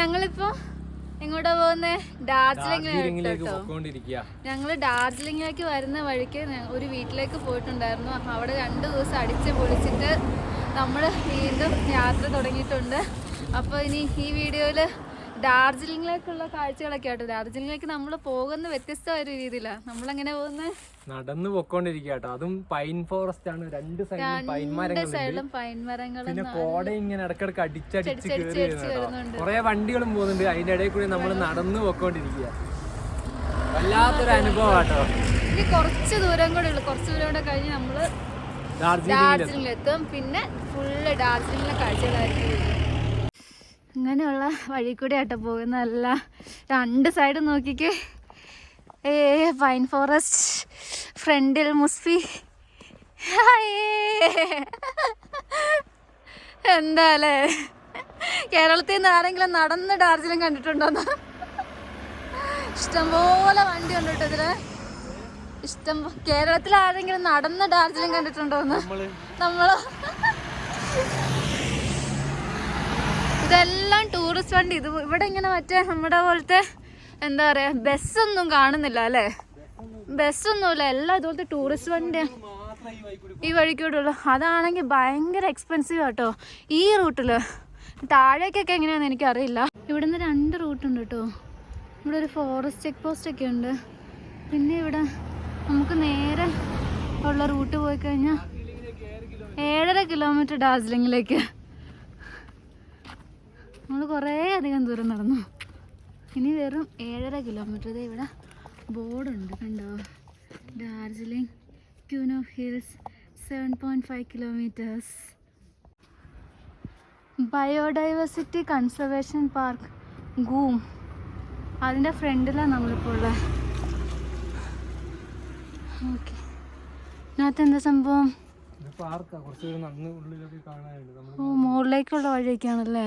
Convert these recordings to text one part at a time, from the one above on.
ഞങ്ങളിപ്പോ എങ്ങോട്ടാ പോകുന്നേ? ഡാർജിലിംഗിലേക്ക് ഞങ്ങൾ ഞങ്ങൾ ഡാർജിലിംഗിലേക്ക് വരുന്ന വഴിക്ക് ഒരു വീട്ടിലേക്ക് പോയിട്ടുണ്ടായിരുന്നു. അവിടെ രണ്ട് ദിവസം അടിച്ച് പൊളിച്ചിട്ട് നമ്മൾ വീണ്ടും യാത്ര തുടങ്ങിയിട്ടുണ്ട്. അപ്പോൾ ഇനി ഈ വീഡിയോയിൽ ഡാർജിലിംഗിലേക്കുള്ള കാഴ്ചകളൊക്കെ ആട്ടോ. ഡാർജിലിംഗിലേക്ക് നമ്മൾ പോകുന്ന വ്യത്യസ്തമായ ഒരു രീതിയിലാണ് നമ്മളെങ്ങനെ പോകുന്നത് നടന്നു പൊക്കോണ്ടിരിക്കുക കേട്ടോ അതും പൈൻ ഫോറസ്റ്റ് ആണ്. രണ്ട് സൈഡിലും പൈൻ മരങ്ങളും പിന്നെ കോട ഇങ്ങനെ ഇടക്കിടക്ക് അടിച്ചടിച്ച് കയറി. കുറെ വണ്ടികളും പോകുന്നുണ്ട്. അതിന്റെ ഇടയിൽ കൂടി നമ്മൾ നടന്നു പൊക്കോണ്ടിരിക്കുക വല്ലാത്തൊരു അനുഭവം കേട്ടോ ഇനി കുറച്ച് ദൂരം കൂടെ ഉള്ളു. കുറച്ച് ദൂരം കൂടെ കഴിഞ്ഞ് നമ്മൾ ഡാർജിലിംഗിലെത്തും പിന്നെ ഫുള്ള് ഡാർജിലിംഗിലെ കാഴ്ചകളായിരിക്കും അങ്ങനെയുള്ള വഴി കൂടെ ആട്ടോ പോകുന്നതല്ല. രണ്ട് സൈഡ് നോക്കിക്കേ. ഏ പൈൻ ഫോറസ്റ്റ് ഫ്രണ്ടിൽ മുസ്ഫി എന്താ അല്ലേ കേരളത്തിൽ നിന്ന് ആരെങ്കിലും നടന്ന് ഡാർജിലിംഗ് കണ്ടിട്ടുണ്ടോന്ന്? ഇഷ്ടംപോലെ വണ്ടി ഉണ്ട് കേട്ടോ ഇതിൽ. ഇഷ്ടം കേരളത്തിൽ ആരെങ്കിലും നടന്ന് ഡാർജിലിംഗ് കണ്ടിട്ടുണ്ടോന്ന്? നമ്മൾ. നമ്മൾ. ഇതെല്ലാം ടൂറിസ്റ്റ് വണ്ടി. ഇത് ഇവിടെ ഇങ്ങനെ മറ്റേ നമ്മുടെ പോലത്തെ എന്താ പറയാ ബസ്സൊന്നും കാണുന്നില്ല അല്ലേ? ബസ്സൊന്നുമില്ല എല്ലാം ഇതുപോലത്തെ ടൂറിസ്റ്റ് വണ്ടിയാണ് ഈ വഴിക്കൂടെ ഉള്ളു അതാണെങ്കിൽ ഭയങ്കര എക്സ്പെൻസീവ് ആട്ടോ. ഈ റൂട്ടിൽ. താഴേക്കൊക്കെ എങ്ങനെയാണെന്ന് എനിക്കറിയില്ല. ഇവിടുന്ന് രണ്ട് റൂട്ടുണ്ട് കേട്ടോ ഇവിടെ ഒരു ഫോറസ്റ്റ് ചെക്ക് പോസ്റ്റ് ഒക്കെ ഉണ്ട്. പിന്നെ ഇവിടെ നമുക്ക് നേരെ ഉള്ള റൂട്ട് പോയി കഴിഞ്ഞാൽ ഏഴര കിലോമീറ്റർ ഡാർജിലിംഗിലേക്ക് നമ്മൾ കുറേ അധികം ദൂരം നടന്നു. ഇനി വെറും ഏഴര കിലോമീറ്റർ ദേ ഇവിടെ ബോർഡുണ്ട് കണ്ടോ? Darjeeling queen of hills seven point five kilometres biodiversity conservation park Ghum. അതിന്റെ ഫ്രണ്ടിലാണ് നമ്മളിപ്പോൾ ഉള്ളത്. ഓക്കെ. ഇതിനകത്ത് എന്താ സംഭവം? ഇത് ഓ മുകളിലേക്കുള്ള വഴിയൊക്കെയാണല്ലേ?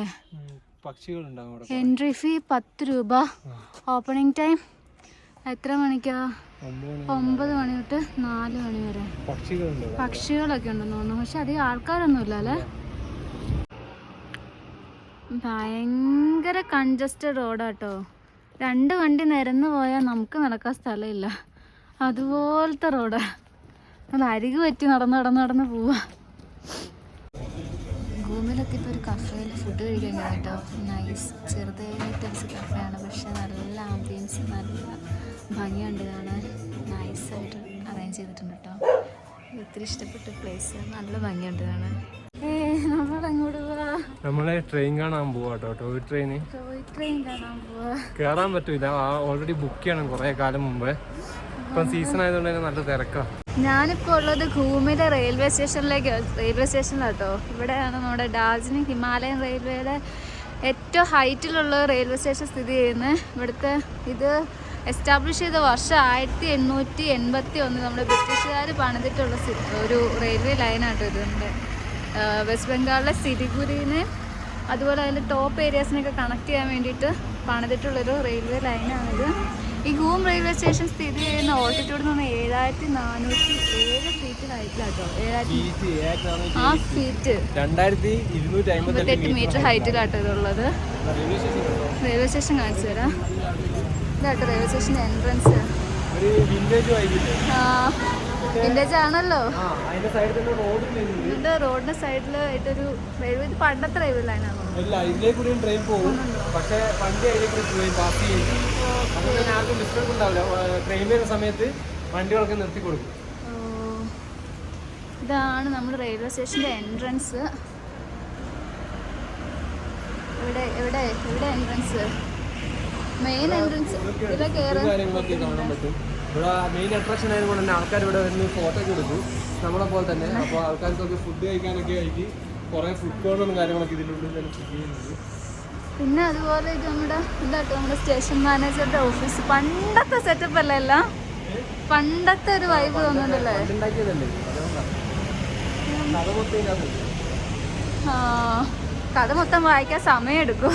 എൻട്രി ഫീ പത്ത് രൂപ. ഓപ്പണിംഗ് ടൈം എത്ര മണിക്കാ? ഒമ്പത് മണി തൊട്ട് നാല് മണി വരെ. പക്ഷികളൊക്കെ ഉണ്ടെന്ന് തോന്നുന്നു. പക്ഷെ അധികം ആൾക്കാരൊന്നുമില്ല അല്ലേ? ഭയങ്കര കൺജസ്റ്റഡ് റോഡാട്ടോ രണ്ട് വണ്ടി നിരന്ന് പോയാൽ നമുക്ക് നടക്കാൻ സ്ഥലമില്ല. അതുപോലത്തെ റോഡാ അത് അരികു പറ്റി നടന്ന് നടന്ന് നടന്ന് പോവാ. ഭൂമിയിലെത്തിയപ്പോൾ ഒരു കഫേയിൽ ഫുഡ് കഴിക്കാൻ കേട്ടോ നൈസ് ചെറുതായിട്ട് ഒരു കഫേയാണ് പക്ഷെ നല്ല ആംബിയൻസ് നല്ല ഭംഗിയുണ്ട് കാണാൻ. നൈസായിട്ട് അറേഞ്ച് ചെയ്തിട്ടുണ്ട് കേട്ടോ ഒത്തിരി ഇഷ്ടപ്പെട്ട പ്ലേസ് നല്ല ഭംഗിയുണ്ട് കാണാൻ. നമ്മളെ ട്രെയിൻ കാണാൻ പോവാ കേട്ടോ ടോയ് ട്രെയിന് കയറാൻ പറ്റൂല. ഓൾറെഡി ബുക്ക് ചെയ്യണം കുറേ കാലം മുമ്പ്. ഇപ്പം സീസൺ ആയതുകൊണ്ട് തന്നെ നല്ല തിരക്കാണ് ഞാനിപ്പോൾ ഉള്ളത് ഖൂമിലെ റെയിൽവേ സ്റ്റേഷനിലേക്ക് റെയിൽവേ സ്റ്റേഷനിലാട്ടോ ഇവിടെയാണ് നമ്മുടെ ഡാർജിലിംഗ് ഹിമാലയൻ റെയിൽവേയുടെ ഏറ്റവും ഹൈറ്റിലുള്ള റെയിൽവേ സ്റ്റേഷൻ സ്ഥിതി ചെയ്യുന്നത്. ഇവിടുത്തെ ഇത് എസ്റ്റാബ്ലിഷ് ചെയ്ത വർഷം ആയിരത്തി എണ്ണൂറ്റി എൺപത്തി ഒന്ന് നമ്മുടെ ബ്രിട്ടീഷുകാർ പണിതിട്ടുള്ള ഒരു റെയിൽവേ ലൈനാട്ടോ ഇത് നമ്മുടെ വെസ്റ്റ് ബംഗാളിലെ സിരിഗുരിനെ അതുപോലെ അതിന്റെ ടോപ്പ് ഏരിയാസിനൊക്കെ കണക്ട് ചെയ്യാൻ വേണ്ടിയിട്ട് പണിതിട്ടുള്ളൊരു റെയിൽവേ ലൈനാണിത് ഈ ഗൂം റെയിൽവേ സ്റ്റേഷൻ സ്ഥിതി ചെയ്യുന്ന ഓൾട്ടിറ്റ്യൂഡ് എന്ന് പറഞ്ഞാൽ ഏഴായിരത്തി നാനൂറ്റി ഏഴ് ഏഴായിരത്തി ആ ഫീറ്റ് രണ്ടായിരത്തി ഇരുന്നൂറ്റി അമ്പത്തി അമ്പത്തെട്ട് മീറ്റർ ഹൈറ്റിലാട്ടോ ഇതുള്ളത് റെയിൽവേ സ്റ്റേഷൻ കാണിച്ചു തരാം. ഇതാട്ടോ റെയിൽവേ സ്റ്റേഷൻ എൻട്രൻസ് ഒരു വില്ലേജ് ആണല്ലോ. ഇതിന്റെ റോഡിന്റെ സൈഡിൽ ആയിട്ടൊരു റെയിൽവേ ഇത് പണ്ടത്തെ റെയിൽവേ ഇല്ല ഇതിലേ കൂടിയും ട്രെയിൻ പോകും. പക്ഷെ വണ്ടി പോയി പാസ് ചെയ്യും. അതുകൊണ്ട് ആർക്കും ഡിസ്റ്റർബ് ഉണ്ടാവില്ല. ട്രെയിൻ വരുന്ന സമയത്ത് വണ്ടികളൊക്കെ നിർത്തി കൊടുക്കും. ഇതാണ് നമ്മൾ റെയിൽവേ സ്റ്റേഷന്റെ എൻട്രൻസ് ഇവിടെ എവിടെ എവിടെ എൻട്രൻസ് മെയിൻ എൻട്രൻസ് ഇവിടെ കയറി പറ്റും. ഇവിടെ മെയിൻ അട്രാക്ഷൻ ആയതുകൊണ്ട് തന്നെ ആൾക്കാർ ഇവിടെ വരുന്ന ഫോട്ടോ ഒക്കെ എടുക്കും നമ്മളെ പോലെ തന്നെ. അപ്പോൾ ആൾക്കാർക്കൊക്കെ ഫുഡ് കഴിക്കാനൊക്കെ ആയിട്ട് കുറേ ഫുഡ് കോർണറും കാര്യങ്ങളൊക്കെ ഇതിലുണ്ട് തന്നെ സ്ഥിതി ചെയ്യുന്നുണ്ട്. പിന്നെ അതുപോലെ ഇത് നമ്മുടെ ഇതാട്ടോ നമ്മുടെ സ്റ്റേഷൻ മാനേജറുടെ ഓഫീസ് പണ്ടത്തെ സെറ്റപ്പ് അല്ല എല്ലാം? പണ്ടത്തെ ഒരു വൈബ് തോന്നുന്നുണ്ടല്ലേ കഥ മൊത്തം വായിക്കാൻ സമയം കഥ മൊത്തം വായിക്കാൻ സമയമെടുക്കും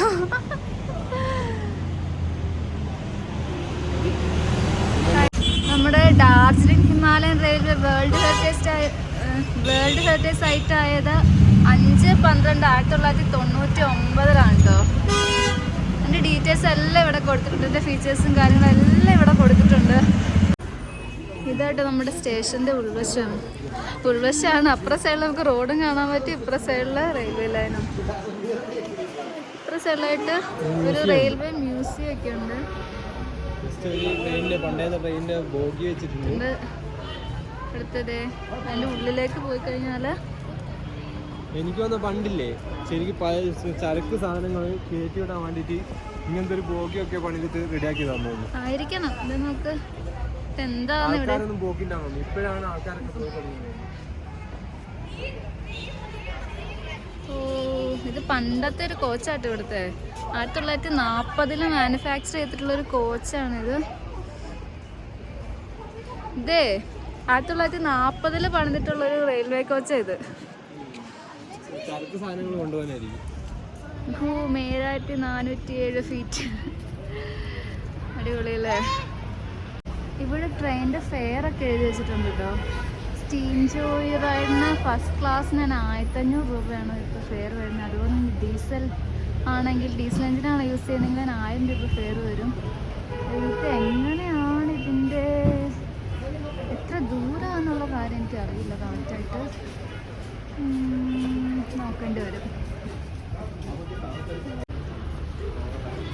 നമ്മുടെ Darjeeling Himalayan railway world heritage world heritage site ആയത് അഞ്ച് പന്ത്രണ്ട് ആയിരത്തി തൊള്ളായിരത്തി തൊണ്ണൂറ്റി ഒമ്പതിലാണ് കേട്ടോ. അതിന്റെ ഡീറ്റെയിൽസ് എല്ലാം ഇവിടെ കൊടുത്തിട്ടുണ്ട്. ഇതിന്റെ ഫീച്ചേഴ്സും കാര്യങ്ങളും എല്ലാം ഇവിടെ കൊടുത്തിട്ടുണ്ട്. ഇതായിട്ട് നമ്മുടെ സ്റ്റേഷന്റെ ഉൾവശം. ഉൾവശമാണ്. അപ്പുറ സൈഡിൽ നമുക്ക് റോഡും കാണാൻ പറ്റും. ഇപ്പുറ സൈഡിൽ റെയിൽവേ ലൈനും ഇപ്പുറ സൈഡിലായിട്ട് ഒരു റെയിൽവേ മ്യൂസിയം ഒക്കെ ഉണ്ട് ജസ്റ്റ് ട്രെയിനിന്റെ പണ്ടേത്തെ ട്രെയിനിന്റെ ബോഗി വെച്ചിട്ടുണ്ട്. അടുത്തത് ഉള്ളിലേക്ക് പോയി എനിക്ക് വന്ന പണ്ടില്ലേ ശരിക്കും ചരക്ക് സാധനങ്ങൾ കയറ്റി വിടാൻ വേണ്ടിട്ട് ഇങ്ങനത്തെ ഒരു ബോഗി ഒക്കെ പണിതിട്ട് റെഡിയാക്കി തന്നു ആയിരിക്കണം. ഇത് നമുക്ക് എന്താണ് ഇവിടെ? ആൾക്കാരൊന്നും ഇപ്പോഴാണ് ആൾക്കാരൊക്കെ പോയി തുടങ്ങിയത്. ഓ ഇത് പണ്ടത്തെ ഒരു കോച്ചാട്ടോ ഇവിടുത്തെ. ആയിരത്തി തൊള്ളായിരത്തി നാൽപ്പതിൽ മാനുഫാക്ചർ ചെയ്തിട്ടുള്ള ഒരു കോച്ചാണിത്. ഇതേ ആയിരത്തി തൊള്ളായിരത്തി നാൽപ്പതിൽ പണിതിട്ടുള്ള ഒരു റെയിൽവേ കോച്ചാണ് ഇത്. ഏഴായിരത്തി നാനൂറ്റി ഏഴ് ഫീറ്റ് അടിപൊളിയല്ലേ? ഇവിടെ ട്രെയിനിന്റെ ഫെയർ ഒക്കെ എഴുതി വെച്ചിട്ടുണ്ട് കേട്ടോ സ്റ്റീം ജോയി റൈഡിന് ഫസ്റ്റ് ക്ലാസ്സിന് തന്നെ ആയിരത്തഞ്ഞൂറ് രൂപയാണ് ഇപ്പോൾ ഫെയർ വരുന്നത്. അതുപോലെ ഡീസൽ ആണെങ്കിൽ ഡീസൽ എഞ്ചിനാണ് യൂസ് ചെയ്യുന്നതെങ്കിൽ ആയിരം രൂപ ഫെയർ വരും. ഇത് എങ്ങനെയാണ് ഇതിന്റെ എത്ര ദൂരമാണെന്നുള്ള കാര്യം എനിക്ക് അറിയില്ല കറക്റ്റായിട്ട് നോക്കേണ്ടി വരും.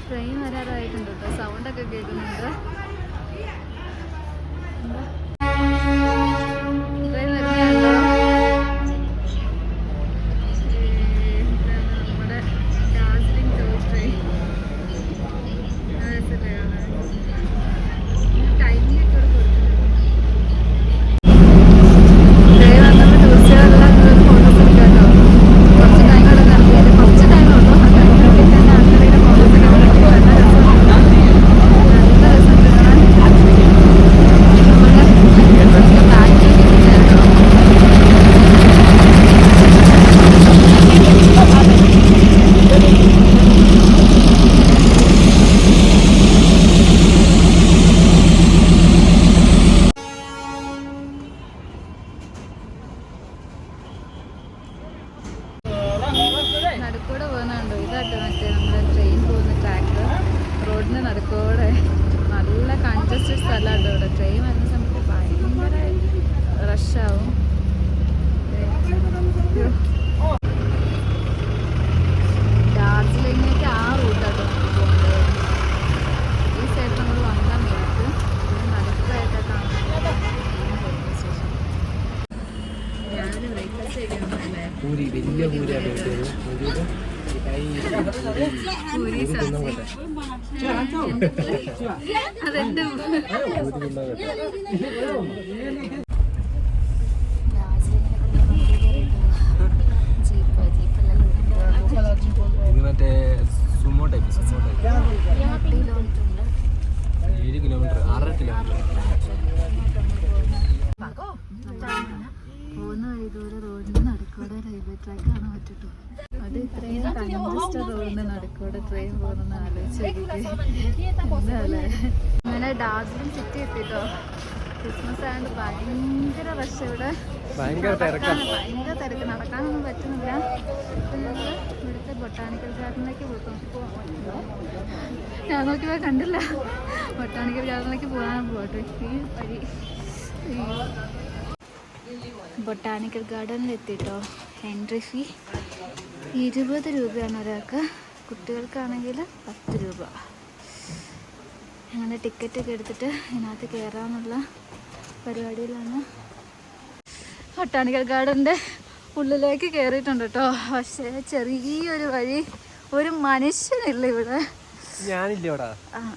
ട്രെയിൻ വരാറായിട്ടുണ്ട് കേട്ടോ സൗണ്ടൊക്കെ കേൾക്കുന്നുണ്ട് എന്താ? ട്രെയിൻ വരുന്നുണ്ടോ ഇതാണ് നമ്മുടെ ഡാർജിലിംഗ് ടോൾ ട്രെയിൻ ടൈമിംഗ് ഒക്കെ ഇവിടെ കൊടുത്തിട്ടുണ്ട് ട്രെയിൻ വന്നപ്പോൾ ടൂറിസ്റ്റുകളെല്ലാം ഫോട്ടോസ് എടുക്കാം കേട്ടോ കുറച്ച് ടൈം ഇവിടെ നിർത്തിയത് കുറച്ച് ടൈം ഉള്ളൂ ആ ടൈമിനുള്ളിൽ തന്നെ ആൾക്കാരുടെ ഫോട്ടോസ് ഒക്കെ എടുത്ത് നല്ല രസമുണ്ട് നല്ല രസമുണ്ട് കാണാൻ നമ്മുടെ ബാക്കിലേക്ക് കേട്ടോ നടുക്കൂടെ പോകുന്നുണ്ടോ. ഇതായിട്ട് മറ്റേ നമ്മുടെ ട്രെയിൻ പോകുന്ന ട്രാക്ക് റോഡിന് നടുക്കൂടെ നല്ല കൺജസ്റ്റഡ് സ്ഥലമാണ് ഇവിടെ. ട്രെയിൻ വരുന്ന സമയത്ത് ഭയങ്കര റഷാവും ഡാർജിലിംഗിലേക്ക് ആ റൂട്ടാട്ടോ നമുക്ക് പോകുന്നത് ഈ സൈഡിൽ നമ്മൾ വന്നാൽ നമുക്ക് നടുക്കായിട്ടാണ് കാണുന്നത് റെയിൽവേ സ്റ്റേഷൻ രാവിലെ ബ്രേക്ക്ഫാസ്റ്റ് കഴിക്കണമല്ലേ പൂരി വലിയ പൂരിയാണ് കിട്ടിയത് പൂരി സബ്ജി അതെന്റെ ഇത് മറ്റേ സുമോ ടൈപ്പ് സുമോ ടൈപ്പ് ഏഴ് കിലോമീറ്റർ ആറര കിലോമീറ്റർ പോകുന്ന വഴി ദൂരെ റോഡിന്റെ നടുക്കൂടെ റെയിൽവേ ട്രാക്ക് കാണാൻ പറ്റുള്ളൂ അത് ഇത്രയും കൺജസ്റ്റഡ് റോഡിന്റെ നടുക്കൂടെ ട്രെയിൻ പോകുന്ന ആലോചിച്ച് എന്താല്ലേ അങ്ങനെ ഡാർജിലിംഗ് സിറ്റി എത്തിട്ടോ ക്രിസ്മസ് ആയതുകൊണ്ട് ഭയങ്കര റഷ് ഇവിടെ. ഭയങ്കര തിരക്ക്. നടക്കാനൊന്നും പറ്റുന്നില്ല. ഇപ്പൊ ഞങ്ങൾ ഇവിടുത്തെ ബൊട്ടാണിക്കൽ ഗാർഡനിലേക്ക് പോകും ഞാൻ നോക്കിയപ്പോൾ കണ്ടില്ല. ബൊട്ടാണിക്കൽ ഗാർഡനിലേക്ക് പോകാൻ പോകട്ടെ ഈ വഴി. ബൊട്ടാണിക്കൽ ഗാർഡനിൽ എത്തിട്ടോ. എൻട്രി ഫീ ഇരുപത് രൂപയാണ് ഒരാൾക്ക്. കുട്ടികൾക്കാണെങ്കിൽ പത്ത് രൂപ. അങ്ങനെ ടിക്കറ്റ് ഒക്കെ എടുത്തിട്ട് ഇതിനകത്ത് കയറാമെന്നുള്ള പരിപാടിയിലാണ് ബൊട്ടാണിക്കൽ ഗാർഡന്റെ ഉള്ളിലേക്ക് കയറിയിട്ടുണ്ട് കേട്ടോ പക്ഷേ ചെറിയൊരു വഴി ഒരു മനുഷ്യനില്ല ഇവിടെ. ഞാനില്ല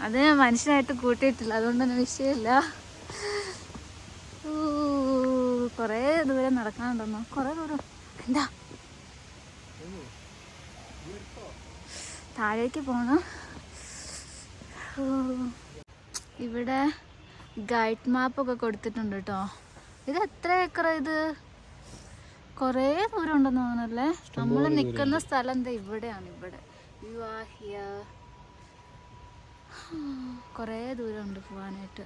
അത് ഞാൻ മനുഷ്യനായിട്ട് കൂട്ടിയിട്ടില്ല. അതുകൊണ്ട് തന്നെ വിഷയമില്ല. കുറേ ദൂരം നടക്കാനുണ്ടെന്നോ? കുറേ ദൂരം. എന്താ? താഴേക്ക് പോണം. ഊ, ഇവിടെ ഗൈഡ് മാപ്പൊക്കെ കൊടുത്തിട്ടുണ്ട് കേട്ടോ ഇത് എത്ര ഏക്കർ ഇത്? കുറേ ദൂരം ഉണ്ടെന്ന് തോന്നുന്നല്ലേ നമ്മൾ നിൽക്കുന്ന സ്ഥലം എന്താ? ഇവിടെയാണ് ഇവിടെ. യു ആർ ഹിയർ കുറേ ദൂരമുണ്ട് പോകാനായിട്ട്.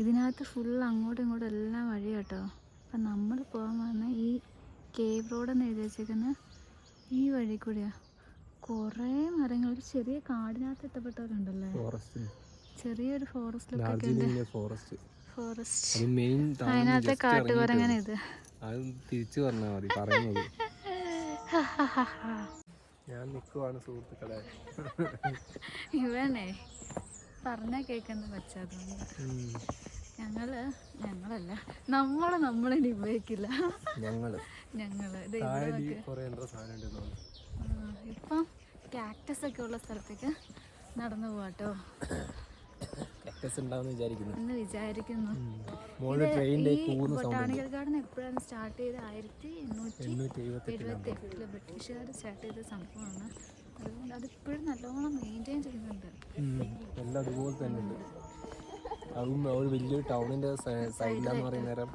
ഇതിനകത്ത് ഫുൾ അങ്ങോട്ടും ഇങ്ങോട്ടും എല്ലാം വഴി കേട്ടോ അപ്പം നമ്മൾ പോകാൻ പോകുന്ന ഈ കേവ് റോഡ് എന്ന് എഴുതി വെച്ചേക്കുന്ന ഈ വഴി കൂടിയാ. കുറേ മരങ്ങൾ. ഒരു ചെറിയ കാടിനകത്ത് എത്തപ്പെട്ടവരുണ്ടല്ലേ? ചെറിയൊരു ഫോറസ്റ്റ്. ഫോറസ്റ്റ്. അത് മെയിൻ അതിനകത്തെ കാട്ടുകുരങ്ങനെ ഇത്. അത് തിരിച്ചു പറഞ്ഞാൽ മതി പറയുന്നത്. ഞാൻ നിൽക്കുവാണ് സുഹൃത്തുക്കളെ. ഇവനെ പറഞ്ഞാ കേൾക്കുന്ന പച്ചാതുകൊണ്ട് ഞങ്ങൾ ഞങ്ങളല്ല നമ്മൾ നമ്മളെ ഉപയോഗിക്കില്ല ഞങ്ങൾ. ഞങ്ങൾ. ഇപ്പം കാക്ടസ് ഒക്കെ ഉള്ള സ്ഥലത്തേക്ക് നടന്നു പോവാട്ടോ. കാക്ടസ് ഉണ്ടാവുമെന്ന് വിചാരിക്കുന്നു. എന്ന് വിചാരിക്കുന്നു. മോൾ ട്രെയിനിന്റെ സൗണ്ട് ബൊട്ടാണിക്കൽ ഗാർഡൻ എപ്പോഴാണ് സ്റ്റാർട്ട് ചെയ്ത് ആയിരത്തി എണ്ണൂറ്റി എഴുപത്തി എട്ടിൽ ബ്രിട്ടീഷുകാർ സ്റ്റാർട്ട് ചെയ്ത സംഭവമാണ്. അതുകൊണ്ട് അതിപ്പോഴും നല്ലോണം മെയിന്റെയിൻ ചെയ്യുന്നുണ്ട്. എല്ലാം അതുപോലെ തന്നെ ഉണ്ട്. അതും ഒരു വലിയൊരു ടൗണിന്റെ സൈഡിലാന്ന് പറയുന്ന നേരം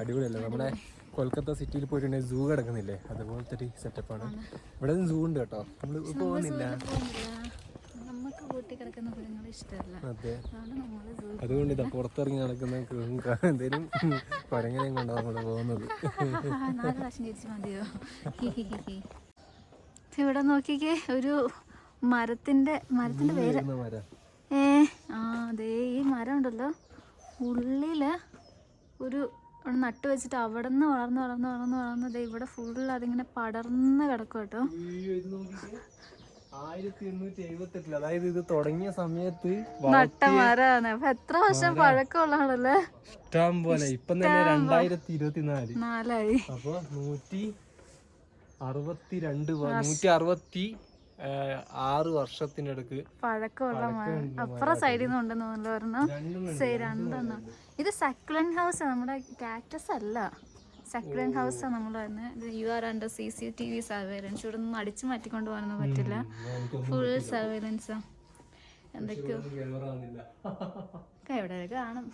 അടിപൊളിയല്ല? നമ്മുടെ കൊൽക്കത്ത സിറ്റിയിൽ പോയിട്ടുണ്ടെങ്കിൽ സൂ കിടക്കുന്നില്ലേ? അതുപോലത്തെ ഒരു സെറ്റപ്പാണ് ഇവിടെ സൂ ഉണ്ട് കേട്ടോ. നമ്മൾ പോകുന്നില്ല കിടക്കുന്ന ഇഷ്ടമല്ല. അതെ. അതുകൊണ്ട് നമ്മൾ അതുകൊണ്ട് ഇതാ പുറത്തിറങ്ങി നടക്കുന്ന എന്തേലും പരങ്ങനെയും കൊണ്ടാണ് നമ്മൾ പോകുന്നത്. നാല് പ്രാവശ്യം തിരിച്ചു മതിയോ? ഇവിടെ നോക്കിക്കേ ഒരു മരത്തിന്റെ മരത്തിന്റെ പേര്. ഏ ആ ദേ ഈ മരം ഉണ്ടല്ലോ. ഉള്ളിൽ ഒരു അവിടെ നട്ട് വെച്ചിട്ട് അവിടെ നിന്ന് വളർന്ന് വളർന്ന് വളർന്ന് വളർന്ന് ദേ ഇവിടെ ഫുള്ള് അതിങ്ങനെ പടർന്ന് കിടക്കും കേട്ടോ. ആയിരത്തി എണ്ണൂറ്റി എഴുപത്തി എട്ടിൽ അതായത് ഇത് തുടങ്ങിയ സമയത്ത് നട്ട മരമാണ് അപ്പൊ എത്ര വർഷം പഴക്കമുള്ളതാണല്ലേ? ഇഷ്ടം പോലെ. ഇപ്പം തന്നെ രണ്ടായിരത്തി ഇരുപത്തിനാല് നാലായി. അപ്പൊ നൂറ്റി അറുപത്തി രണ്ട് നൂറ്റി അറുപത്തി ആറ് വർഷത്തിനടുക്ക് പഴക്കമുള്ള മരം അപ്പുറം സൈഡിൽ നിന്ന് ഉണ്ടെന്ന് തോന്നുന്നു രണ്ടെണ്ണം രണ്ടെണ്ണം ഇത് സക്കുലൻ ഹൗസ് നമ്മുടെ കാക്ടസ് അല്ല. സക്കുലൻ ഹൗസ് ആണ് നമ്മൾ വരുന്നത് you are under C C T V surveillance ഇവിടെ നിന്ന് അടിച്ചു മാറ്റിക്കൊണ്ട് പോകാനൊന്നും പറ്റില്ല. ഫുൾ സർവൈലൻസാ എന്തൊക്കെയോ. കാണും.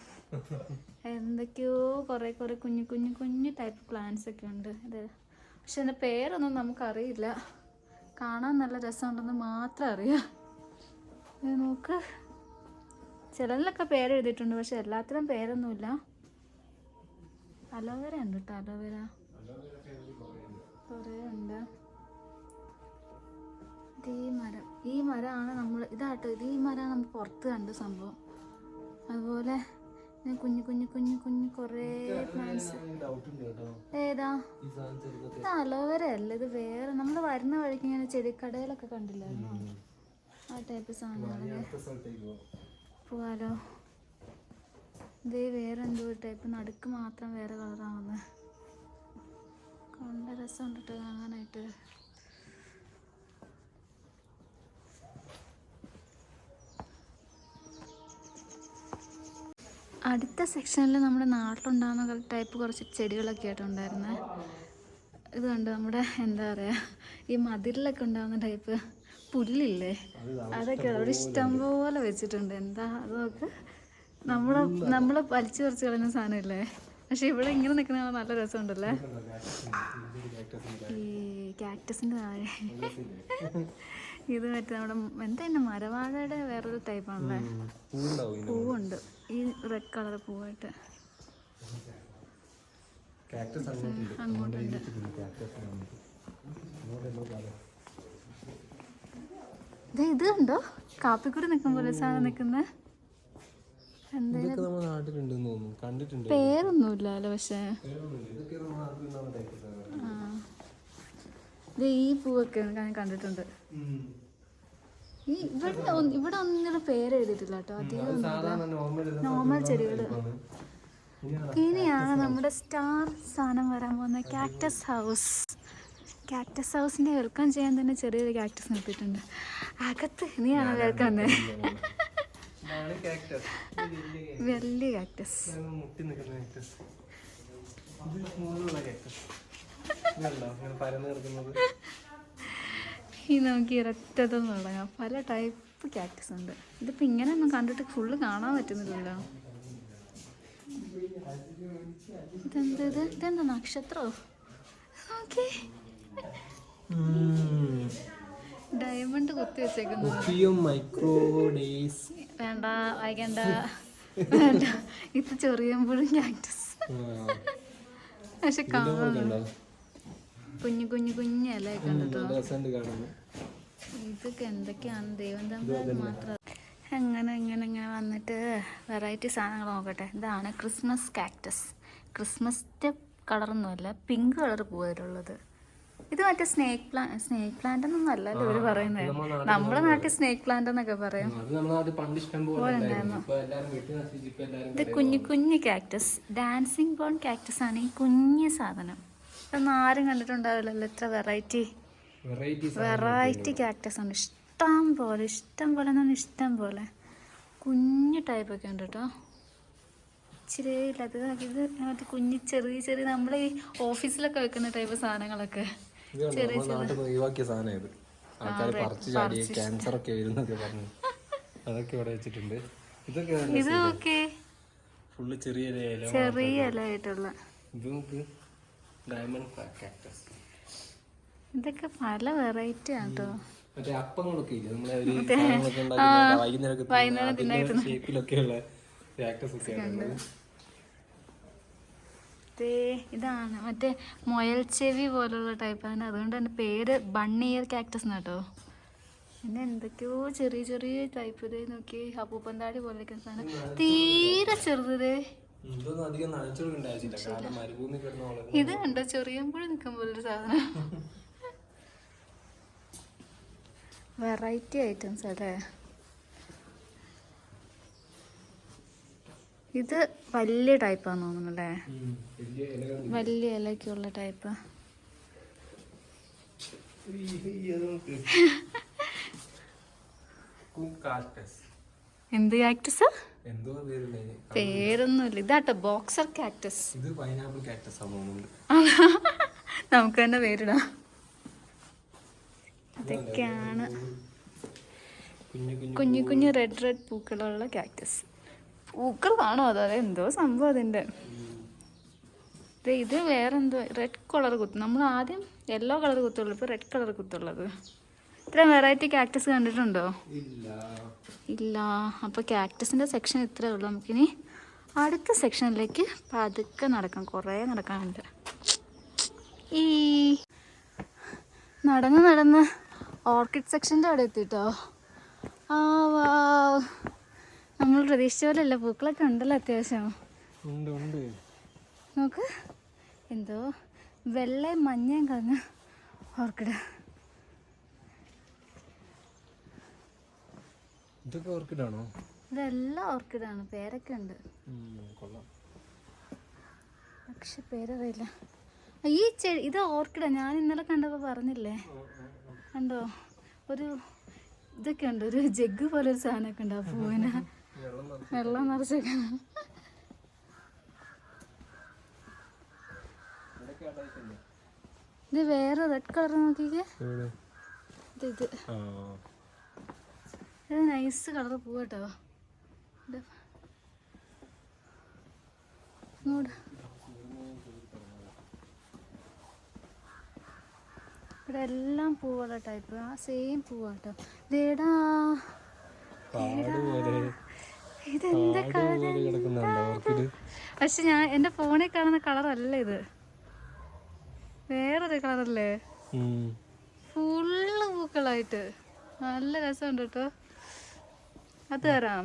എന്തൊക്കെയോ കുറേ കുറേ കുഞ്ഞു കുഞ്ഞു കുഞ്ഞു ടൈപ്പ് പ്ലാന്റ്സ് ഒക്കെ ഉണ്ട്. ഇത് പക്ഷെ അതിന്റെ പേരൊന്നും നമുക്കറിയില്ല. കാണാൻ നല്ല രസമുണ്ടെന്ന് മാത്രം അറിയാം. നോക്ക്. ചിലതിലൊക്കെ പേരെഴുതിയിട്ടുണ്ട് പക്ഷെ എല്ലാത്തിലും പേരൊന്നുമില്ല. അലോവേര ഉണ്ട് കേട്ടോ അലോവേര? കുറേ ഉണ്ട്. ഈ മരം ഈ മരമാണ് നമ്മൾ ഇതാട്ടോ ഇത് ഈ മരമാണ് നമ്മൾ പുറത്ത് കണ്ട സംഭവം. അതുപോലെ കുഞ്ഞു കുഞ്ഞു കുഞ്ഞു കുഞ്ഞു കുറേ പ്ലാന്റ്സ് ഏതാ? ഇത് അലോവേര അല്ല ഇത് വേറെ. നമ്മൾ വരുന്ന വഴിക്ക് ഇങ്ങനെ ചെടിക്കടയിലൊക്കെ കണ്ടില്ലായിരുന്നു ആ ടൈപ്പ് സാധനങ്ങളൊക്കെ പോവാലോ? ഇതേ വേറെ എന്തോ ടൈപ്പ് നടുക്ക് മാത്രം വേറെ കളറാവുന്നത് കണ്ട രസമുണ്ട് കേട്ടോ കാണാനായിട്ട്. അടുത്ത സെക്ഷനിൽ നമ്മുടെ നാട്ടിലുണ്ടാകുന്ന ടൈപ്പ് കുറച്ച് ചെടികളൊക്കെ ആയിട്ടുണ്ടായിരുന്നേ ഇത് കണ്ട് നമ്മുടെ എന്താ പറയുക ഈ മതിലിലൊക്കെ ഉണ്ടാകുന്ന ടൈപ്പ് പുല്ലില്ലേ? അതൊക്കെ ഒരു ഇഷ്ടം പോലെ വെച്ചിട്ടുണ്ട്. എന്താ അത് നമ്മളെ നമ്മൾ വലിച്ചു പറിച്ചു കളയുന്ന സാധനമില്ലേ? പക്ഷെ ഇവിടെ ഇങ്ങനെ നിൽക്കുന്ന നല്ല രസമുണ്ടല്ലേ? ഈ കാക്ടസിന്റെ താഴെ. ഇത് മറ്റേ നമ്മുടെ എന്താ തന്നെ മരവാഴയുടെ വേറൊരു ടൈപ്പാണല്ലേ. പൂവുണ്ട്. ഈ റെഡ് കളർ പൂവായിട്ട്. അങ്ങോട്ടുണ്ട്. ഇത് കണ്ടോ? കാപ്പിക്കുടി നിൽക്കും പോലെ സാധനം നിൽക്കുന്ന. എന്തേലും ഇതൊക്കെ നമ്മുടെ നാട്ടിലുണ്ടെന്ന് തോന്നുന്നു. കണ്ടിട്ടുണ്ട്. പേരൊന്നുമില്ലല്ലോ പക്ഷേ. ഈ പൂവൊക്കെ ഞാൻ കണ്ടിട്ടുണ്ട്. ഈ ഇവിടെ ഇവിടെ ഒന്നിനും പേര് എഴുതിയിട്ടില്ല കേട്ടോ. അധികം നോർമൽ ചെടികൾ ഇനിയാണ് നമ്മുടെ സ്റ്റാർ സാധനം വരാൻ പോകുന്ന കാക്ടസ് ഹൗസ് കാക്ടസ് ഹൗസിന്റെ വെൽക്കം ചെയ്യാൻ തന്നെ ചെറിയൊരു കാക്ടസ് നിർത്തിയിട്ടുണ്ട്. അകത്ത് ഇനിയാണ് വെൽക്കം വലിയ കാക്ടസ് മുട്ടി നിൽക്കുന്ന കാക്ടസ് ഇത് സ്മോളുള്ള കാക്ടസ് ഇതുണ്ടോ? ഇങ്ങനെ പരന്ന് കിടക്കുന്നത്. ഈ നമുക്ക് ഇരട്ടതും തുടങ്ങാം പല ടൈപ്പ് ക്യാക്ടസ് ഉണ്ട്. ഇതിപ്പോൾ ഇങ്ങനെയൊന്നും കണ്ടിട്ട് ഫുള്ള് കാണാൻ പറ്റുന്നില്ലല്ലോ. ഇതെന്ത് ഇത്? ഇതെന്താ നക്ഷത്രോ? ഓക്കെ. ഡയമണ്ട് കുത്തി വെച്ചേക്കുന്നത് വേണ്ട വായിക്കണ്ട. വേണ്ട. ഇത് ചെറിയുമ്പോഴും ക്യാക്ടസ് പക്ഷെ കാണുന്നു കുഞ്ഞു കുഞ്ഞു കുഞ്ഞു ഇലയൊക്കെ ഉണ്ട് ഇതൊക്കെ എന്തൊക്കെയാണ്? ദൈവം തമ്മിൽ മാത്രം. അങ്ങനെ ഇങ്ങനെ ഇങ്ങനെ വന്നിട്ട് വെറൈറ്റി സാധനങ്ങൾ നോക്കട്ടെ. ഇതാണ് ക്രിസ്മസ് കാക്ടസ് ക്രിസ്മസിന്റെ കളറൊന്നുമല്ല പിങ്ക് കളർ പൂവിലുള്ളത് ഇത് മറ്റേ സ്നേക്ക് പ്ലാന്റ് സ്നേക്ക് പ്ലാന്റ് എന്നൊന്നും അല്ലല്ലോ ഇവർ പറയുന്നത് നമ്മുടെ നാട്ടിൽ സ്നേക്ക് പ്ലാന്റ് എന്നൊക്കെ പറയാം. ഇത് കുഞ്ഞു കുഞ്ഞു കാക്ടസ് ഡാൻസിങ് ബോൺ കാക്ടസ് ആണ് ഈ കുഞ്ഞു സാധനം. ഇതൊന്നും ആരും കണ്ടിട്ടുണ്ടാവില്ലല്ലോ ഇത്ര വെറൈറ്റി വെറൈറ്റി കാക്ടസ് ആണ്. ഇഷ്ടം പോലെ ഇഷ്ടം പോലെ ഇഷ്ടം പോലെ. കുഞ്ഞു ടൈപ്പ് ഒക്കെ ഉണ്ട് കേട്ടോ ഇച്ചിരി ഇല്ലാത്ത ഇത് മറ്റേ കുഞ്ഞു ചെറിയ ചെറിയ നമ്മൾ ഈ ഓഫീസിലൊക്കെ വെക്കുന്ന ടൈപ്പ് സാധനങ്ങളൊക്കെ. ഒഴിവാക്കിയ സാധനം ഇത്. ആൾക്കാർ പറിച്ചു ചാടി ക്യാൻസർ ഒക്കെ വരുന്നൊക്കെ പറഞ്ഞു. അതൊക്കെ ഇവിടെ വെച്ചിട്ടുണ്ട്. ഇതൊക്കെ ഫുള്ള് ചെറിയ ചെറിയ ഇലയായിട്ടുള്ള. ഇത് നോക്ക്. ഡയമണ്ട് കാക്ടസ് ഇതൊക്കെ പല വെറൈറ്റി ആട്ടോ മറ്റേ അപ്പങ്ങളൊക്കെ ഇല്ലേ? നമ്മളെ ഒരു വൈകുന്നേരം ഷേപ്പിലൊക്കെയുള്ള കാക്ടസ് ഒക്കെയാണ് ദേ ഇതാണ് മറ്റേ മൊയൽ ചെവി പോലുള്ള ടൈപ്പ് ആണ്. അതുകൊണ്ട് തന്നെ പേര് ബണ്ണിയർ കാക്ടസ് എന്നാട്ടോ പിന്നെ എന്തൊക്കെയോ ചെറിയ ചെറിയ ടൈപ്പ് ഇത് നോക്കി അപ്പൂപ്പന്താടി പോലെ സാധനം തീരെ ചെറുതേ ഇത് കണ്ടോ? ചെറിയമ്പോഴും നിൽക്കാൻ പോലൊരു സാധനം. വെറൈറ്റി ഐറ്റംസ് അല്ലേ? ഇത് വലിയ ടൈപ്പാന്ന് തോന്നുന്നു അല്ലേ വലിയ ഇലക്കുള്ള ടൈപ്പ്. എന്ത് കാക്ടസ്? പേരൊന്നുമില്ല. ഇതാട്ടോ ബോക്സർ കാക്ടസ്. ഇത് പൈനാപ്പിൾ കാക്ടസ് നമുക്ക് തന്നെ പേരിടാം. കുഞ്ഞു കുഞ്ഞു കുഞ്ഞു റെഡ് റെഡ് പൂക്കളുള്ള കാക്ടസ്. പൂക്കൾ കാണോ അതോ. അതെ എന്തോ സംഭവം അതിന്റെ. ഇത് വേറെന്തോ റെഡ് കളർ കുത്തു. നമ്മൾ ആദ്യം യെല്ലോ കളർ കുത്തുള്ളൂ ഇപ്പോൾ റെഡ് കളർ കുത്തുള്ളത്. ഇത്ര വെറൈറ്റി കാക്ടസ് കണ്ടിട്ടുണ്ടോ? ഇല്ല. അപ്പോൾ കാക്ടസിന്റെ സെക്ഷൻ ഇത്രേ ഉള്ളൂ. നമുക്കിനി അടുത്ത സെക്ഷനിലേക്ക് പതുക്കെ നടക്കാം. കുറേ നടക്കാനുണ്ട്. ഈ നടന്ന് നടന്ന് ഓർക്കിഡ് സെക്ഷന്റെ അവിടെ എത്തിട്ടോ. ആ വാ. നമ്മൾ പ്രതീക്ഷിച്ച പോലെയല്ല പൂക്കളൊക്കെ ഉണ്ടല്ലോ അത്യാവശ്യം. നോക്ക്. എന്തോ വെള്ളയും മഞ്ഞയും കളഞ്ഞ ഓർക്കിഡ്. ഇതൊക്കെ ഓർക്കിഡാണോ ഇതെല്ലാം ഓർക്കിഡാണ് പേരൊക്കെ ഉണ്ട്. പക്ഷെ പേരറിയില്ല. ഈ ചെടി ഇത് ഓർക്കിഡാ ഞാൻ ഇന്നലെ കണ്ടപ്പോൾ പറഞ്ഞില്ലേ? കണ്ടോ? ഒരു ഇതൊക്കെ ഉണ്ട് ഒരു ജഗ് പോലെ ഒരു സാധനമൊക്കെ ഉണ്ട് ആ പൂവിന്. വെള്ളം നിറച്ചേക്കാണ്? ഇത് വേറെ റെഡ് കളർ നോക്കിക്കേ. എവിടെ? ഇത് ഇത്. ആ. നൈസ് കളർ പൂവട്ടോ. ഇവിടെ എല്ലാം പൂവുള്ള ടൈപ്പ് ആ സെയിം പൂവാട്ടോ. ഇതേടാ ഇതെന്താ പക്ഷെ ഞാൻ എന്റെ ഫോണിൽ കാണുന്ന കളറല്ല ഇത്. വേറൊരു കളറല്ലേ. ഫുള്ള് പൂക്കളായിട്ട്. നല്ല രസമുണ്ട് കേട്ടോ. അത് തരാം.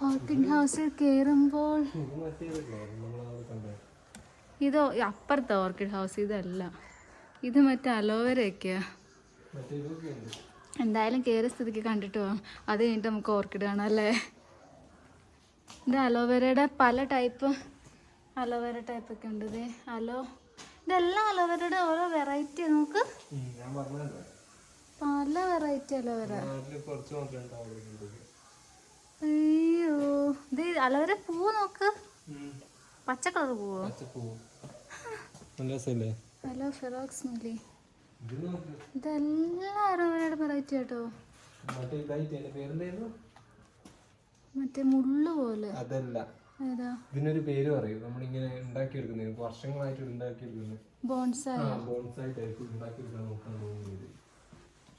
ഹോട്ടിംഗ് ഹൗസിൽ കയറുമ്പോൾ ഇത് അപ്പുറത്തെ ഓർക്കിഡ് ഹൗസ് ഇതല്ല. ഇത് മറ്റേ അലോവേരയൊക്കെയാ മറ്റേ ഇതൊക്കെ ഉണ്ട് എന്തായാലും കയറിയ സ്ഥിതിക്ക് കണ്ടിട്ട്. പോകാം അത് കഴിഞ്ഞിട്ട് നമുക്ക് ഓർക്കിഡ് കാണാം അല്ലേ ഇത് അലോവേരയുടെ പല ടൈപ്പ് അലോവേര ടൈപ്പൊക്കെ ഉണ്ട് ഇത്. അലോ ഇതെല്ലാം അലോവേരയുടെ ഓരോ വെറൈറ്റി നമുക്ക് പല വെറൈറ്റി അലോവേര. അയ്യോ ഇത് അലോവേര പൂ നോക്ക്. പച്ച കളർ പൂവോ ഹലോ ഫെറോക്സ് മല്ലി ഇത് അവരുടെ വെറൈറ്റി കേട്ടോ. മറ്റേ മുള്ളു പോലെ. അതല്ല. ഇതിനൊരു പേര് പറയും. നമ്മളിങ്ങനെ ഉണ്ടാക്കിയെടുക്കുന്നത്. വർഷങ്ങളായിട്ട് ഉണ്ടാക്കിയെടുക്കുന്നത്. ബോൺസായ. ആ ബോൺസായിട്ടായിരിക്കും ഉണ്ടാക്കിയെടുക്കാൻ നോക്കാൻ തോന്നുന്നത്.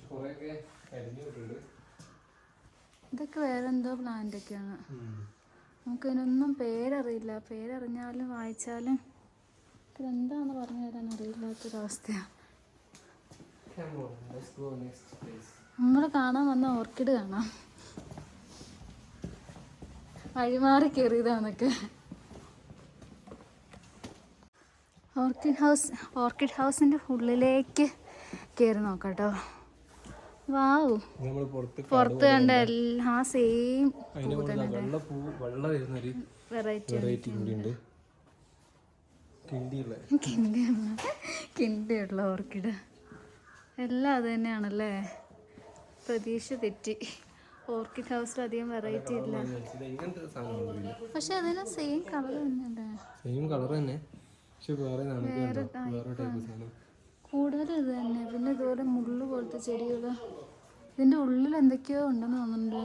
കുറെയൊക്കെ കരിഞ്ഞു വിട്ടിട്ടുണ്ട്. ഇതൊക്കെ വേറെന്തോ പ്ലാന്റ് ഒക്കെയാണ് നമുക്ക് ഇതിനൊന്നും പേരറിയില്ല. പേരറിഞ്ഞാലും വായിച്ചാലും ഇതെന്താന്ന് പറഞ്ഞു തരാൻ അറിയില്ല വല്ലാത്തൊരവസ്ഥയാണ് Come on, let's go next place. നമ്മൾ കാണാൻ വന്ന ഓർക്കിഡ് കാണാം. വഴിമാറി കയറിയതാന്നൊക്കെ. ഓർക്കിഡ് ഹൗസ് ഓർക്കിഡ് ഹൗസിന്റെ ഉള്ളിലേക്ക് കയറി നോക്കട്ടോ. വാവ്. നമ്മൾ പുറത്ത് പുറത്ത് കണ്ട എല്ലാ സെയിം വെറൈറ്റി കിണ്ടിയുള്ള ഓർക്കിഡ്. എല്ലാം അത് തന്നെയാണല്ലേ? പ്രതീക്ഷ തെറ്റി. ഓർക്കിഡ് ഹൗസിൽ അധികം വെറൈറ്റി ഇല്ല. പക്ഷെ അതിന് സെയിം കളർ തന്നെയല്ലേ? സെയിം കളർ തന്നെ. പക്ഷെ വേറെ കൂടുതൽ ഇത് തന്നെ. പിന്നെ ഇതുപോലെ മുള്ളു പോലത്തെ ചെടികൾ ഇതിന്റെ ഉള്ളിൽ എന്തൊക്കെയോ ഉണ്ടെന്ന് തോന്നുന്നുണ്ട്.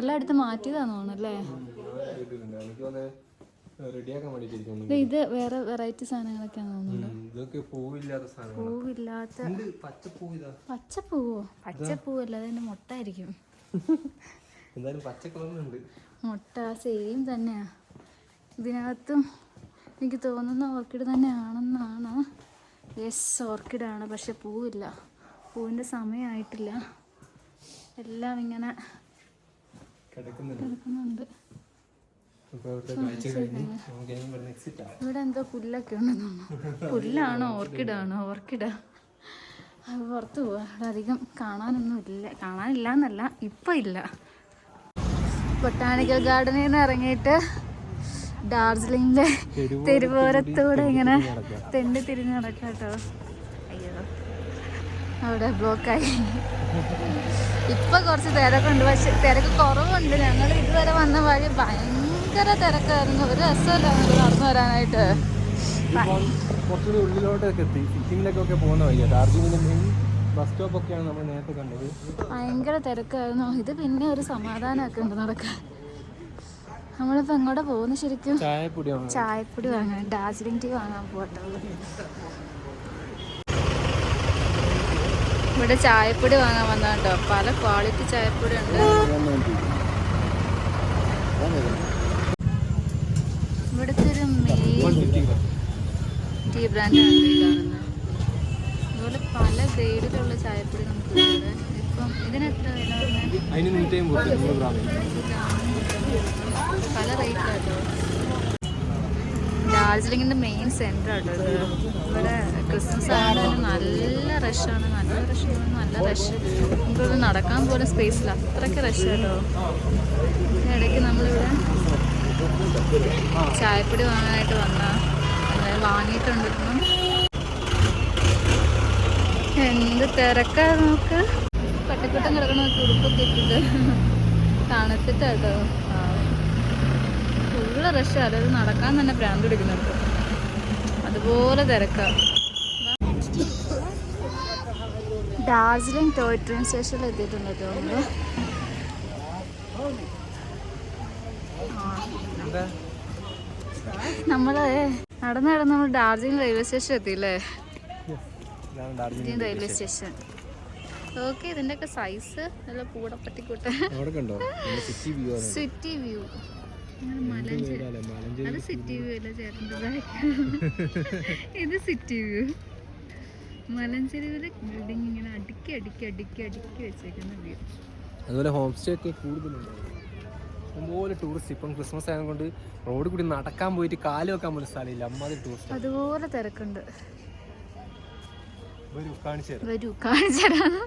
എല്ലായിടത്തും മാറ്റിയതാന്ന് തോന്നുന്നല്ലേ റെഡിയാക്കാൻ വേണ്ടിയിട്ടിരിക്കുന്നു ദേ ഇത് വേറെ വെറൈറ്റി സാധനങ്ങളൊക്കെയാന്ന് തോന്നുന്നുണ്ട് ഇതൊക്കെ പൂവില്ലാത്ത സാധനങ്ങൾ പൂവില്ലാത്ത പച്ചപ്പൂവോ പച്ചപ്പൂവല്ല അതിന്റെ മുട്ടായിരിക്കും എന്തായാലും പച്ച കളറുണ്ട് മുട്ട സെയിം തന്നെയാ. ഇതിനകത്തും എനിക്ക് തോന്നുന്ന ഓർക്കിഡ് തന്നെയാണെന്നാണ്. യെസ് ഓർക്കിഡാണ് പക്ഷെ പൂവില്ല. പൂവിന്റെ സമയമായിട്ടില്ല എല്ലാം ഇങ്ങനെ കിടക്കുന്നുണ്ട്. ഇവിടെ എന്തോ പുല്ലൊക്കെ ഉണ്ടെന്ന് തോന്നുന്നു. പുല്ലാണോ? ഓർക്കിഡാണോ? ഓർക്കിഡാ. അത് പുറത്ത് പോവാ. അവിടെ അധികം കാണാനൊന്നും ഇല്ല. കാണാനില്ല എന്നല്ല ഇപ്പം ഇല്ല. ബൊട്ടാണിക്കൽ ഗാർഡനിൽ നിന്ന് ഇറങ്ങിയിട്ട് ഡാർജിലിംഗിലെ തെരുവോരത്തൂടെ ഇങ്ങനെ തെണ്ടി തിരിഞ്ഞ് നടക്കാട്ടോ കേട്ടോ. അയ്യോ. അവിടെ ബ്ലോക്കായി. ഇപ്പൊ കുറച്ച് തിരക്കുണ്ട്. പക്ഷെ തിരക്ക് കുറവുണ്ട്. ഞങ്ങൾ ഇതുവരെ വന്ന വഴി ഭയങ്കര തിരക്കായിരുന്നു. ഒരു രസമല്ലായിരുന്നു നടന്നു വരാനായിട്ട്. കുറച്ചുകൂടി ഉള്ളിലോട്ടൊക്കെ എത്തി. സിക്കിമിലേക്കൊക്കെ പോകുന്ന വഴിയാണ് ഡാർജിലിംഗിന്റെ മെയിൻ ബസ് സ്റ്റോപ്പ് ഒക്കെയാണ് നമ്മൾ നേരത്തെ കണ്ടത്. ഭയങ്കര തിരക്കായിരുന്നു. ഇത് പിന്നെ ഒരു സമാധാനമൊക്കെ ഉണ്ട് നടക്കാൻ. നമ്മളിപ്പോ എങ്ങോട്ട് പോകുന്നു ശരിക്കും? ചായപ്പൊടി ചായപ്പൊടി വാങ്ങാൻ. ഡാർജിലിംഗ് ടീ വാങ്ങാൻ പോട്ടോ ഇവിടെ ചായപ്പൊടി വാങ്ങാൻ വന്നാട്ടോ പല ക്വാളിറ്റി ചായപ്പൊടി ഉണ്ട്. ഇവിടുത്തെ ഒരു മെയിൻ ടീ ബ്രാൻഡാണ് കാണുന്നത്. അതുപോലെ പല ഗ്രേഡിലുള്ള ചായപ്പൊടി നമുക്ക് ഇപ്പം ഇതിനെത്ര വില പല റേറ്റിലാട്ടോ മെയിൻ സെന്റർ ആട്ടോ ഇവിടെ ക്രിസ്മസ് ആണെങ്കിലും നല്ല റഷാണ് നല്ല റഷാണ് നല്ല റഷ് നമുക്കിവിടെ നടക്കാൻ പോലും സ്പേസില്ല അത്രയ്ക്ക് റഷ് കേട്ടോ ഇടയ്ക്ക് നമ്മളിവിടെ ചായപ്പൊടി വാങ്ങാനായിട്ട് വന്ന. വാങ്ങിയിട്ടുണ്ട്. എന്ത് തിരക്കാ നമുക്ക്? പട്ടിക്കൂട്ടം കിടക്കണ ഉടുപ്പൊക്കെ ഇട്ടിട്ട് തണുത്തിട്ടാട്ടോ. ഫുള്ള് റഷ് അതായത് നടക്കാൻ തന്നെ ഭ്രാന്ത് പിടിക്കുന്നുണ്ട്. അതുപോലെ തിരക്കാ. ഡാർജിലിംഗ് ടോയ് ട്രെയിൻ സ്റ്റേഷനിൽ എത്തിയിട്ടുണ്ട് കേട്ടോ നമ്മൾ നടന്ന് നടന്ന് നമ്മൾ ഡാർജിലിംഗ് റെയിൽവേ സ്റ്റേഷൻ എത്തിയില്ലേ? റെയിൽവേ സ്റ്റേഷൻ ഓക്കെ ഇതിന്റെയൊക്കെ സൈസ് നല്ല പൂടപ്പട്ടിക്കൂട്ട. സിറ്റി വ്യൂ അത് സിറ്റി വ്യൂ അല്ല ചേട്ടന്റെ ഇത് സിറ്റി വ്യൂ മലഞ്ചെരുവിലെ ബിൽഡിംഗ് ഇങ്ങനെ അടുക്കി അടുക്കി അടുക്കി അടുക്കി വെച്ചേക്കുന്ന വ്യൂ അതുപോലെ ഹോം സ്റ്റേ ഒക്കെ കൂടുതലുണ്ട്? അതുപോലെ ടൂറിസ്റ്റ് ഇപ്പം ക്രിസ്മസ് ആയതുകൊണ്ട് റോഡ് കൂടി നടക്കാൻ പോയിട്ട് കാൽ വെക്കാൻ പോലും സ്ഥലമില്ല. അമ്മാതിരി ടൂറിസ്റ്റ് അതുപോലെ തിരക്കുണ്ട്. വരൂ കാണിച്ചു വരൂ കാണിച്ചതാണ്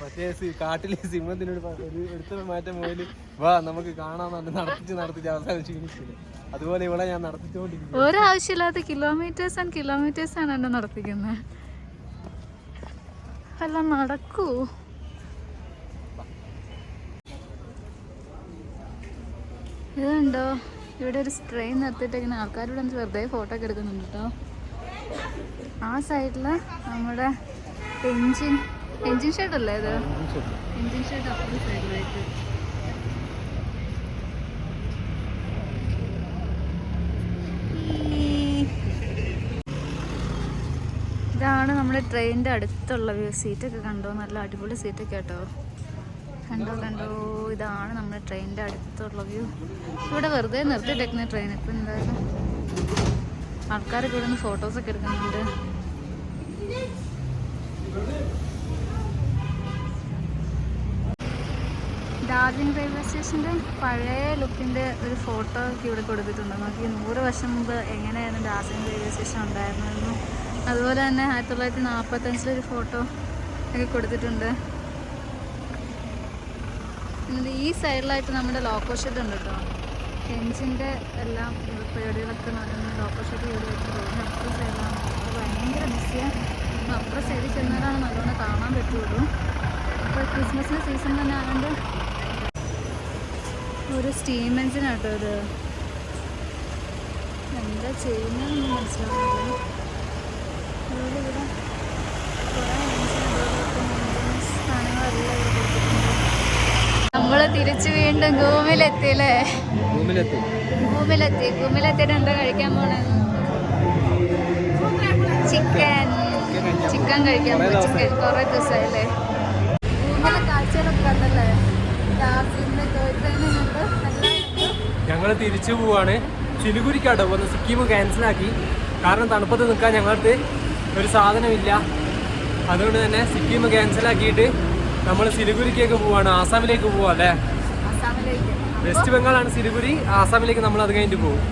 മറ്റേ കാട്ടിലെ സിംഹത്തിനോട് ഒരു എടുത്ത മാറ്റം പോയാൽ വാ നമുക്ക് കാണാൻ നടത്തിച്ച് നടത്തിച്ച് അവസാനം ക്ഷീണിച്ചില്ല? അതുപോലെ ഇവിടെ ഞാൻ നടത്തിച്ചുകൊണ്ടിരിക്കുന്നു ഒരാവശ്യമില്ലാത്ത കിലോമീറ്റേഴ്സ് ആൻഡ് കിലോമീറ്റേഴ്സ് ആണ് എന്നെ നടത്തിക്കുന്നത്. അല്ല നടക്കൂ. ഇതുണ്ടോ ഇവിടെ ഒരു ട്രെയിൻ നിർത്തിയിട്ട് ഇങ്ങനെ ആൾക്കാരോട് വെറുതെ ഫോട്ടോ ഒക്കെ എടുക്കുന്നുണ്ട് കേട്ടോ ആ സൈഡിൽ നമ്മുടെ എൻജിൻ എൻജിൻ ഷെഡ് അല്ലേ ഇത്? എൻജിൻ ഷെഡ് അപ്പുറം സൈഡിലായിട്ട് ഇതാണ് നമ്മുടെ ട്രെയിനിന്റെ അടുത്തുള്ള വ്യൂ സീറ്റൊക്കെ കണ്ടോ? നല്ല അടിപൊളി സീറ്റൊക്കെ കേട്ടോ കണ്ടോ കണ്ടോ ഇതാണ് നമ്മുടെ ട്രെയിനിന്റെ അടുത്തുള്ള വ്യൂ. ഇവിടെ വെറുതെ നിർത്തിയിട്ടേക്കുന്ന ട്രെയിൻ. ഇപ്പൊ എന്തായാലും ആൾക്കാരൊക്കെ ഇവിടെ നിന്ന് ഫോട്ടോസൊക്കെ എടുക്കുന്നുണ്ട്. ഡാർജിലിംഗ് റെയിൽവേ സ്റ്റേഷന്റെ പഴയ ലുക്കിന്റെ ഒരു ഫോട്ടോ ഒക്കെ ഇവിടെ കൊടുത്തിട്ടുണ്ട്. നോക്കി നൂറ് വർഷം മുമ്പ് എങ്ങനെയായിരുന്നു ഡാർജിലിംഗ് റെയിൽവേ സ്റ്റേഷൻ ഉണ്ടായിരുന്നതെന്നും. അതുപോലെ തന്നെ ആയിരത്തി തൊള്ളായിരത്തി നാൽപ്പത്തഞ്ചിലൊരു ഫോട്ടോ ഒക്കെ കൊടുത്തിട്ടുണ്ട്. എന്നിട്ട് ഈ സൈഡിലായിട്ട് നമ്മുടെ ലോക്കോ ഷെഡ് ഉണ്ട് കേട്ടോ. എഞ്ചിന്റെ എല്ലാം പരിപാടികളൊക്കെ നടക്കുന്ന ലോക്കോ ഷെഡ് ഇവിടെ വെച്ച് തോന്നുന്നു അപ്പുറം സൈഡിലാണ്. അപ്പോൾ ഭയങ്കര ബിസിയാണ് അപ്പുറം സൈഡിൽ ചെന്നാലാണ് നല്ലോണം കാണാൻ പറ്റുള്ളൂ. അപ്പോൾ ക്രിസ്മസിന്റെ സീസൺ തന്നെ ആയതുകൊണ്ട് ഒരു സ്റ്റീം എഞ്ചിനാട്ടോ ഇത്. എന്താ ചെയ്യുന്നതെന്ന് മനസ്സിലാവുന്നില്ല. ഇവിടെ കുറേ എഞ്ചിൻ അതുപോലെ മെയിന്റനൻസ് സാധനങ്ങളെല്ലാം ഇവിടെ കൊടുത്തിട്ടുണ്ട് നമ്മൾ തിരിച്ചു വീണ്ടും ഗൂമിലെത്തി. അല്ലേ ഗൂമിലെത്തി. ഗൂമിലെത്തിയിട്ട് എന്താ കഴിക്കാൻ പോണേ? ചിക്കൻ. ചിക്കൻ കഴിക്കാൻ ചിക്കൻ കുറേ ദിവസമായില്ലേ? ഗൂമിലെ കാഴ്ചകളൊക്കെ കണ്ടല്ലേ? ഞങ്ങൾ തിരിച്ചു പോവാണ്. ചിലുകുരിക്കാട്ടോ വന്ന് സിക്കിം ക്യാൻസലാക്കി കാരണം തണുപ്പത്ത് നിൽക്കാൻ ഞങ്ങൾക്ക് ഒരു സാധനമില്ല. അതുകൊണ്ട് തന്നെ സിക്കിം ക്യാൻസലാക്കിയിട്ട് നമ്മൾ സിലിഗുരിക്കേക്ക് പോവാണ്. ആസാമിലേക്ക് പോവാ അല്ലേ? വെസ്റ്റ് ബംഗാളാണ് സിലിഗുരി. ആസാമിലേക്ക് നമ്മൾ അത് കഴിഞ്ഞിട്ട് പോകും